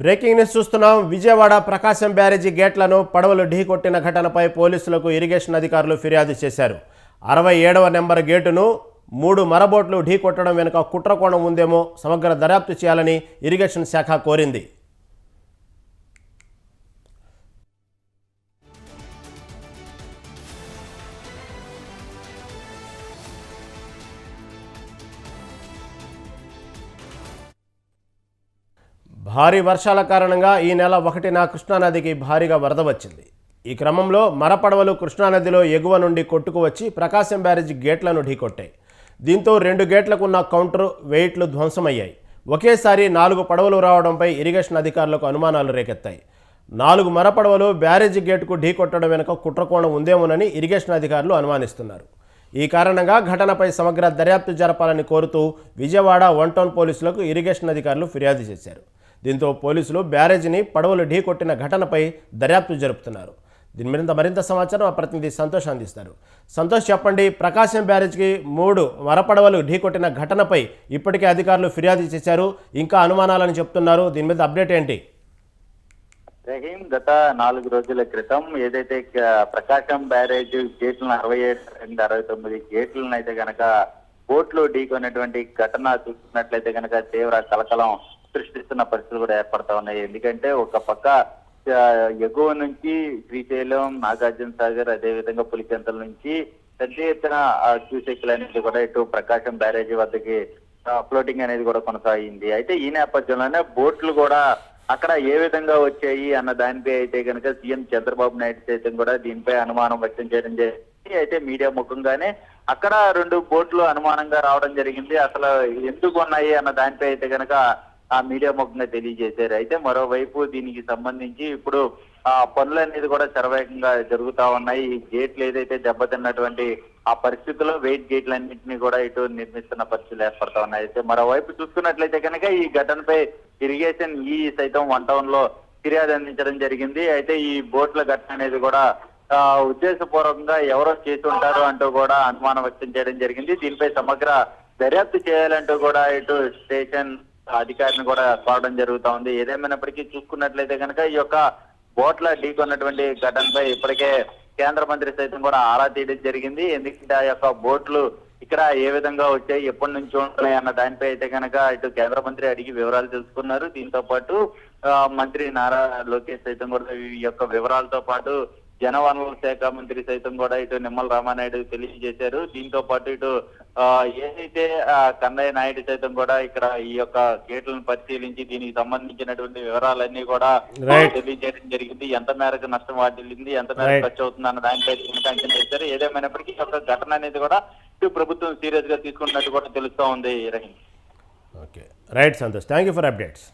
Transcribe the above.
Breaking news చూస్తున్నాం. విజయవాడ ప్రకాశం బ్యారేజీ గేట్లను పడవలు ఢీకొట్టిన ఘటనపై పోలీసులకు ఇరిగేషన్ అధికారులు ఫిర్యాదు చేశారు. అరవై ఏడవ నెంబర్ గేటును మూడు మరబోట్లు ఢీకొట్టడం వెనుక కుట్రకోణం ఉందేమో సమగ్ర దర్యాప్తు చేయాలని ఇరిగేషన్ శాఖ కోరింది. భారీ వర్షాల కారణంగా ఈ నెల ఒకటిన కృష్ణానదికి భారీగా వరద వచ్చింది. ఈ క్రమంలో మరపడవలు కృష్ణానదిలో ఎగువ నుండి కొట్టుకు వచ్చి ప్రకాశం బ్యారేజ్ గేట్లను ఢీకొట్టాయి. దీంతో రెండు గేట్లకు ఉన్న కౌంటర్ వెయిట్లు ధ్వంసమయ్యాయి. ఒకేసారి నాలుగు పడవలు రావడంపై ఇరిగేషన్ అధికారులకు అనుమానాలు రేకెత్తాయి. నాలుగు మరపడవలు బ్యారేజ్ గేటుకు ఢీకొట్టడం వెనుక కుట్రకోణం ఉందేమోనని ఇరిగేషన్ అధికారులు అనుమానిస్తున్నారు. ఈ కారణంగా ఘటనపై సమగ్ర దర్యాప్తు జరపాలని కోరుతూ విజయవాడ వన్ టౌన్ పోలీసులకు ఇరిగేషన్ అధికారులు ఫిర్యాదు చేశారు. దీంతో పోలీసులు బ్యారేజీని పడవలు ఢీకొట్టిన ఘటనపై దర్యాప్తు జరుపుతున్నారు. దీని మీద మరింత సమాచారం మా ప్రతినిధి సంతోష్ అందిస్తారు. సంతోష్ చెప్పండి ప్రకాశం బ్యారేజ్కి మూడు మరపడవలు ఢీకొట్టిన ఘటనపై ఇప్పటికే అధికారులు ఫిర్యాదు చేశారు ఇంకా అనుమానాలని చెప్తున్నారు. దీని మీద అప్డేట్ ఏంటి? రహీం గత నాలుగు రోజుల క్రితం ఏదైతే ప్రకాశం బ్యారేజ్ గేట్లను అరవై ఏడు రెండు అరవై తొమ్మిది గేట్లను అయితే కనుక బోట్లు ఢీకొన్నటువంటి ఘటన చూస్తున్నట్లయితే కనుక తీవ్ర కలకలం సృష్టిస్తున్న పరిస్థితులు కూడా ఏర్పడతా ఉన్నాయి. ఎందుకంటే ఒక పక్క ఎగువ నుంచి శ్రీశైలం నాగార్జున సాగర్ అదే విధంగా పులిచెంతల నుంచి పెద్ద ఎత్తున ఆ క్యూసెక్లు అనేది కూడా ఇటు ప్రకాశం బ్యారేజీ వద్దకి ఫ్లోటింగ్ అనేది కూడా కొనసాగింది. అయితే ఈ నేపథ్యంలోనే బోట్లు కూడా అక్కడ ఏ విధంగా వచ్చాయి అన్న దానిపై అయితే కనుక సీఎం చంద్రబాబు నాయుడు సైతం కూడా దీనిపై అనుమానం వ్యక్తం చేయడం జరిగింది. అయితే మీడియా ముఖంగానే అక్కడ రెండు బోట్లు అనుమానంగా రావడం జరిగింది. అసలు ఎందుకు ఉన్నాయి అన్న దానిపై అయితే కనుక ఆ మీడియా ముఖంగా తెలియజేశారు. అయితే మరోవైపు దీనికి సంబంధించి ఇప్పుడు ఆ పనులు అనేది కూడా శరవేగంగా జరుగుతా ఉన్నాయి. ఈ గేట్లు ఏదైతే దెబ్బతిన్నటువంటి ఆ పరిస్థితుల్లో వెయిట్ గేట్లన్నింటినీ కూడా ఇటు నిర్మిస్తున్న పరిస్థితులు ఏర్పడతా ఉన్నాయి. అయితే మరోవైపు చూసుకున్నట్లయితే కనుక ఈ ఘటనపై ఇరిగేషన్ ఈ సైతం వన్ టౌన్లో ఫిర్యాదు అందించడం జరిగింది. అయితే ఈ బోట్ల ఘటన అనేది కూడా ఉద్దేశపూర్వకంగా ఎవరో చేసి ఉంటారు అంటూ కూడా అనుమానం వ్యక్తం చేయడం జరిగింది. దీనిపై సమగ్ర దర్యాప్తు చేయాలంటూ కూడా ఇటు స్టేషన్ అధికారిని కూడా కోరడం జరుగుతా ఉంది. ఏదేమైనప్పటికీ చూసుకున్నట్లయితే కనుక ఈ యొక్క బోట్ల ఢీకొన్నటువంటి ఘటనపై ఇప్పటికే కేంద్ర మంత్రి సైతం కూడా ఆరా తీయడం జరిగింది. ఎందుకంటే ఆ యొక్క బోట్లు ఇక్కడ ఏ విధంగా వచ్చాయి ఎప్పటి నుంచి ఉంటున్నాయి అన్న దానిపై అయితే కనుక ఇటు కేంద్ర మంత్రి అడిగి వివరాలు తెలుసుకున్నారు. దీంతో పాటు మంత్రి నారా లోకేష్ సైతం కూడా ఈ యొక్క వివరాలతో పాటు జనవనరుల శాఖ మంత్రి సైతం కూడా ఇటు నిమ్మల రామానాయుడు తెలియజేశారు. దీంతో పాటు ఇటు ఏదైతే కన్నయ్య నాయుడు సైతం కూడా ఇక్కడ ఈ యొక్క గేట్లను పరిశీలించి దీనికి సంబంధించినటువంటి వివరాలన్నీ కూడా. తెలియజేయడం జరిగింది. ఎంత మేరకు నష్టం వాటిల్లింది ఎంత మేరకు. ఖర్చు అవుతుంది అన్న దానిపై అంచనా వేశారు ఏదేమైనప్పటికీ ఈ యొక్క ఘటన అనేది కూడా ఇటు ప్రభుత్వం సీరియస్గా తీసుకున్నట్టు కూడా తెలుస్తా ఉంది Rahim. Okay right Santosh thank you for updates